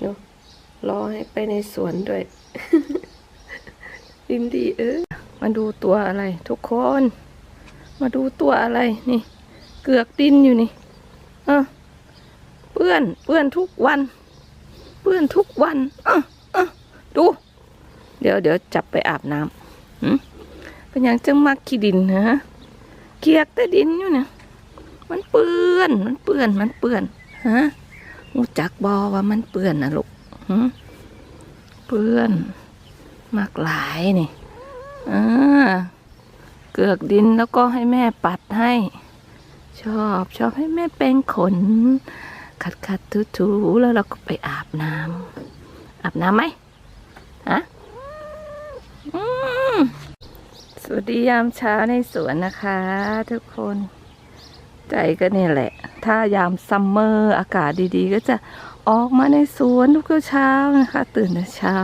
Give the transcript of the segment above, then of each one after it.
เนาะรอให้ไปในสวนด้วยดินดีเออมาดูตัวอะไร ทุกคน มาดูตัวอะไรนี่ เกือกดินอยู่นี่เออเปื้อนเปื้อนทุกวัน เปื้อนทุกวันเออเออดู เดี๋ยวเดี๋ยวจับไปอาบน้ำหืมเป็นหยังจังมักขี้ดินฮะเกียกแต่ดินอยู่เนี่ยมันเปื้อน มันเปื้อน มันเปื้อน ฮะ งูจักบอว่ามันเปื้อนนะลูกเปื้อน มากหลายนี่อ่าเกือกดินแล้วก็ให้แม่ปัดให้ ชอบชอบให้แม่แปรงขน ขัดขัดถูถูแล้วเราก็ไปอาบน้ำอาบน้ำไหมฮะสวัสดียามเช้าในสวนนะคะทุกคน ใจก็นี่แหละ ถ้ายามซัมเมอร์อากาศดีๆ ก็จะออกมาในสวนทุกเช้านะคะ ตื่นแต่เช้า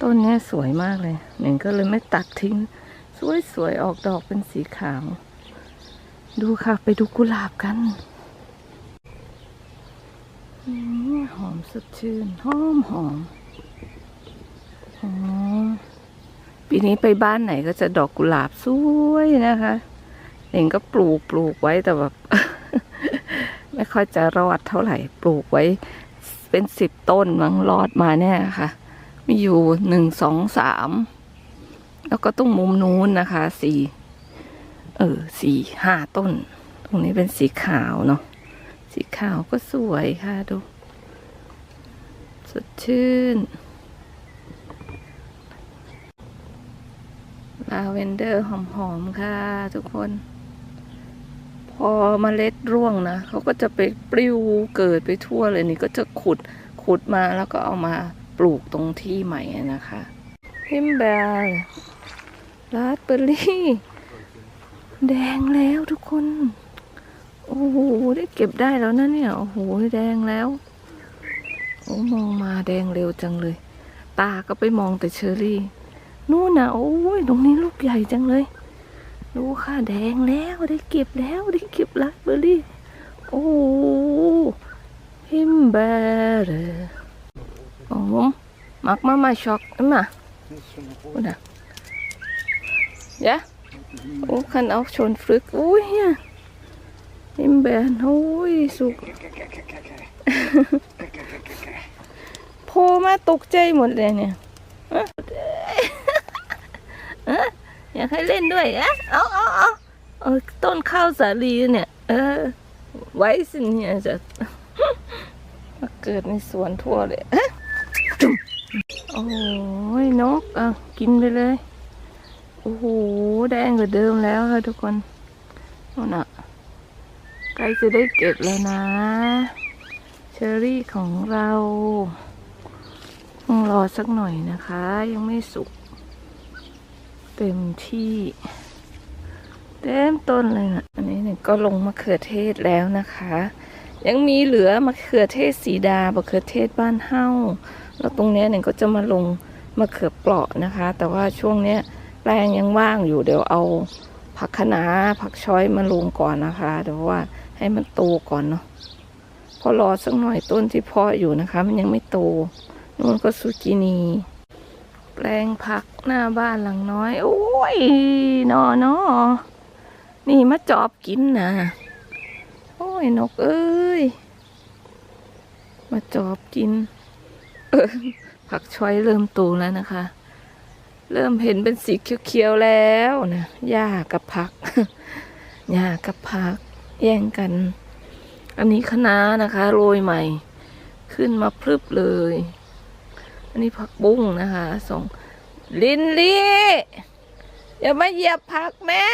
ต้นนี้สวยมากเลย หนึ่งก็เลยไม่ตัดทิ้ง สวยๆ ออกดอกเป็นสีขาว ดูค่ะ ไปดูกุหลาบกันหอมสดชื่น หอมหอมอ๋อปีนี้ไปบ้านไหนก็จะดอกกุหลาบสวยนะคะ เองก็ปลูกปลูกไว้แต่แบบ ไม่ค่อยจะรอดเท่าไหร่ ปลูกไว้ เป็นสิบต้นมั้งรอดมาแน่ค่ะ มีอยู่หนึ่งสองสามแล้วก็ตรงมุมนู้นนะคะสี่เออสี่ห้าต้น ตรงนี้เป็นสีขาวเนาะสีขาวก็สวยค่ะดู สดชื่นลาเวนเดอร์หอมๆค่ะทุกคน พอมเมล็ดร่วงนะเขาก็จะไปปลิวเกิดไปทั่วเลยนี่ก็จะขุดขุดมาแล้วก็เอามาปลูกตรงที่ใหม่นะคะพิมแบลราสเบอร์รี่ แดงแล้วทุกคน โอ้โหได้เก็บได้แล้วนะเนี่ย โอ้โหแดงแล้ว โอ้มองมาแดงเร็วจังเลย ตาก็ไปมองแต่เชอรี่ นู่นนะโอ้ยตรงนี้ลูกใหญ่จังเลย ดูค่ะแดงแล้วได้เก็บแล้วได้เก็บราสเบอร์รี่ โอ้พิมเบอร์โอ้มักมามาช็อกมาโอ้นะยะโอ้คันเอาชนฟลึกโอ้ยเฮียพิมเบอร์โอ้ยสุกโผล่มาตกใจหมดเลยเนี่ยเอยากให้เล่นด้วยเอะเอาเอาเอาเอาต้นข้าวสาลีเนี่ย เออ ไว้สิเนี่ยจะมาเกิดในสวนทั่วเลยโอ้ยนกอะกินไปเลย โอ้โห แดงกว่าเดิมแล้วค่ะทุกคนนั่นอะใกล้จะได้เก็บแล้วนะ เชอรี่ของเราต้องรอสักหน่อยนะคะ ยังไม่สุก เต็มที่ เต็มต้นเลยนะอันนี้เนี่ยก็ลงมะเขือเทศแล้วนะคะ ยังมีเหลือมะเขือเทศสีดามะเขือเทศบ้านเฮ้าแล้วตรงนี้ยเนี่ยก็จะมาลงมะเขือเปราะนะคะ แต่ว่าช่วงเนี้ยแปลงยังว่างอยู่เดี๋ยวเอาผักคะน้าผักช้อยมาลงก่อนนะคะเดี๋ยวว่าให้มันโตก่อนเนาะพอรอสักหน่อยต้นที่เพาะอยู่นะคะ มันยังไม่โตนู่นก็ซูกินี แปลงผักหน้าบ้านหลังน้อย โอ้ยนอเนอนี่มาจอบกินนะโอ้ยนกเอ้ย มาจอบกิน เออผักช้อยเริ่มโตแล้วนะคะ เริ่มเห็นเป็นสีเขียวๆแล้วนะหญ้ากับผักหญ้ากับผัก แย่งกัน อันนี้คะน้านะคะ โรยใหม่ ขึ้นมาพรึบเลย อันนี้ผักบุ้งนะคะส่งลินลี่อย่ามาเหยียบผักแม่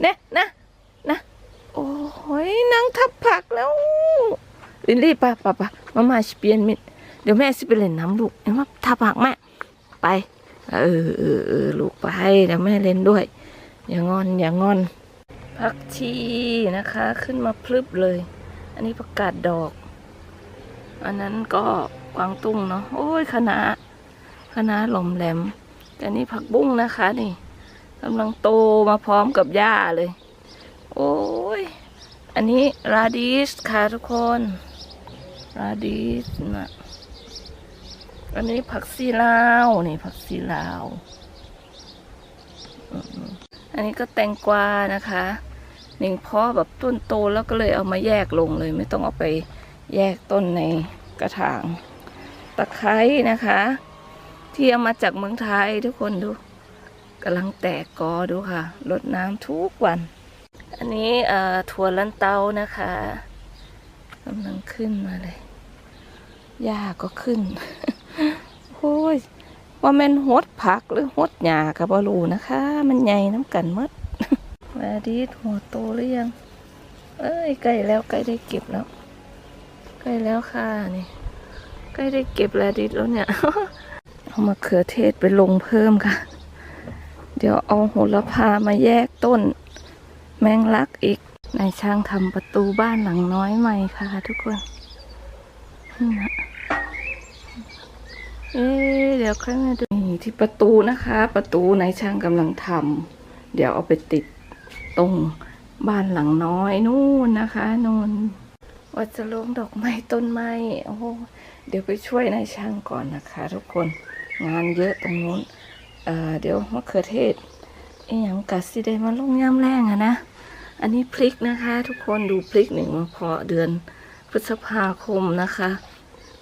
เนี่ยนะนะโอ้ยนางทับผักแล้ว ลินลี่ปไปไปะมามาสเปียนมิดเดี๋ยวแม่สิไปเล่นน้ำลูกเห็นว่าทับผักแม่ไปเออเออเออลูกไปเดี๋ยวแม่เล่นด้วย อย่างอนอย่างอนผักชีนะคะขึ้นมาพลึบเลย อันนี้ประกาศดอก อันนั้นก็ กวางตุ้งเนาะโอ้ยคณะน้าคะหลอมแหลม แต่นี่ผักบุ้งนะคะนี่กำลังโตมาพร้อมกับหญ้าเลย โอ้ย อันนี้ราดิสค่ะทุกคน ราดิสนะอันนี้ผักซีลาวนี่ผักซีลาว อันนี้ก็แตงกวานะคะหนึ่งเพาะแบบต้นโตแล้วก็เลยเอามาแยกลงเลย ไม่ต้องเอาไปแยกต้นในกระถาง ตะไคร้นะคะ ที่เอามาจากเมืองไทยทุกคนดูกำลังแตกกอดูค่ะรดน้ำทุกวัน อันนี้ถั่วลันเตานะคะกำลังขึ้นมาเลยหญ้าก็ขึ้นโอ้ยว่าม่นหดผักหรือหดหญ้ากับบรูนะคะ มันใหญ่น้ำกันมดแวดีหัวโตหรือยัง เอ้ยใกล้แล้วใกล้ได้เก็บแล้วใกล้แล้วค่ะนี่ ใกล้ได้เก็บแลดิดแล้วเนี่ย เอามาเขือเทศไปลงเพิ่มค่ะ เดี๋ยวเอาโหระพามาแยกต้น แมงลักอีก นายช่างทำประตูบ้านหลังน้อยใหม่ค่ะ ทุกคนนี่นะเอ๊เดี๋ยวค่อยมาดูนี่ที่ประตูนะคะ ประตูนายช่างกำลังทำเดี๋ยวเอาไปติดตรงบ้านหลังน้อยนู่นนะคะนู่น ว่าจะลงดอกไม้ต้นไม้โอ้โหเดี๋ยวไปช่วยนายช่างก่อนนะคะ ทุกคนงานเยอะตรงนู้นเอ่อเดี๋ยวมะเขือเทศไอ้หยังกัดสิได้มาลงย่ำแรงอะนะ อันนี้พริกนะคะ ทุกคนดูพริกหนึ่งมาเพาะเดือนพฤษภาคมนะคะ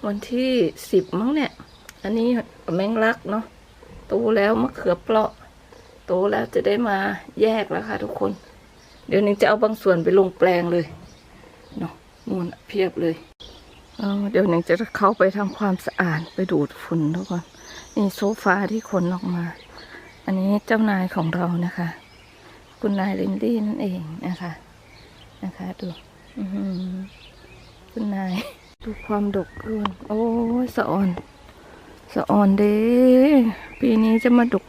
วันที่สิบมั้งเนี่ย อันนี้แมงลักเนาะโตแล้วมะเขือเปราะโตแล้วจะได้มาแยกแล้วค่ะ ทุกคน เดี๋ยวนี้จะเอาบางส่วนไปลงแปลงเลย เนาะนู่นเพียบเลยเเดี๋ยวหนึ่งจะเข้าไปทำความสะอาดไปดูดฝุ่นทุกคนนี่โซฟาที่ขนออกมา อันนี้เจ้านายของเรานะคะ คุณนายลินดี้นั่นเองนะคะ นะคะดูคุณนายดูความดกด้วยโอ้ยสะออนสะออนเด้ปีนี้จะมาดก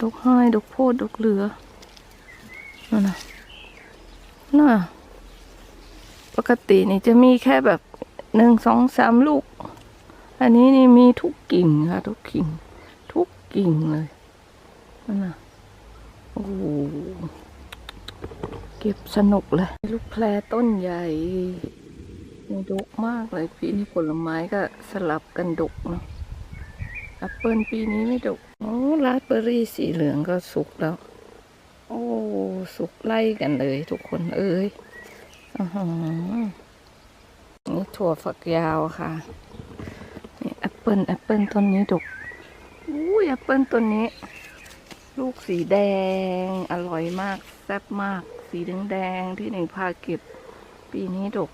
ดกห้อยดกโพดดกเหลือนั่นน่ะน่ะ ปกตินี่จะมีแค่แบบหนึ่งสองสามลูก อันนี้นี่มีทุกกิ่งค่ะ ทุกกิ่ง ทุกกิ่งเลยนั่นนะโอ้โหเก็บสนุกเลย ลูกแพรต้นใหญ่มีดกมากเลยปีนี้ผลไม้ก็สลับกันดกเนาะแอปเปิลปีนี้ไม่ดกโอ้ราสเบอร์รี่สีเหลืองก็สุกแล้ว โอ้ สุกไล่กันเลยทุกคนเอ้ย นี่ถั่วฝักยาวค่ะนี่แอปเปิลแอปเปิลต้นนี้ดกอุ้ยแอปเปิลต้นนี้ ลูกสีแดง อร่อยมาก แซ่บมาก สีแดงแดงที่หนึ่งพาเก็บ ปีนี้ดก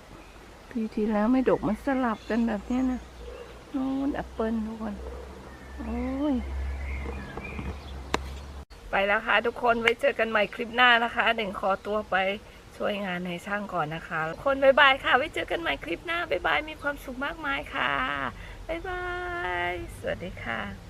ปีที่แล้วไม่ดกมันสลับกันแบบนี้นะนู่นแอปเปิลทุกคนโอ้ยไปแล้วค่ะทุกคนไว้เจอกันใหม่คลิปหน้านะคะหนึ่งขอตัวไป ช่วยงานในช่างก่อนนะคะ คนบายบายค่ะ ไว้เจอกันใหม่คลิปหน้าบายบาย มีความสุขมากมายค่ะบายบาย สวัสดีค่ะ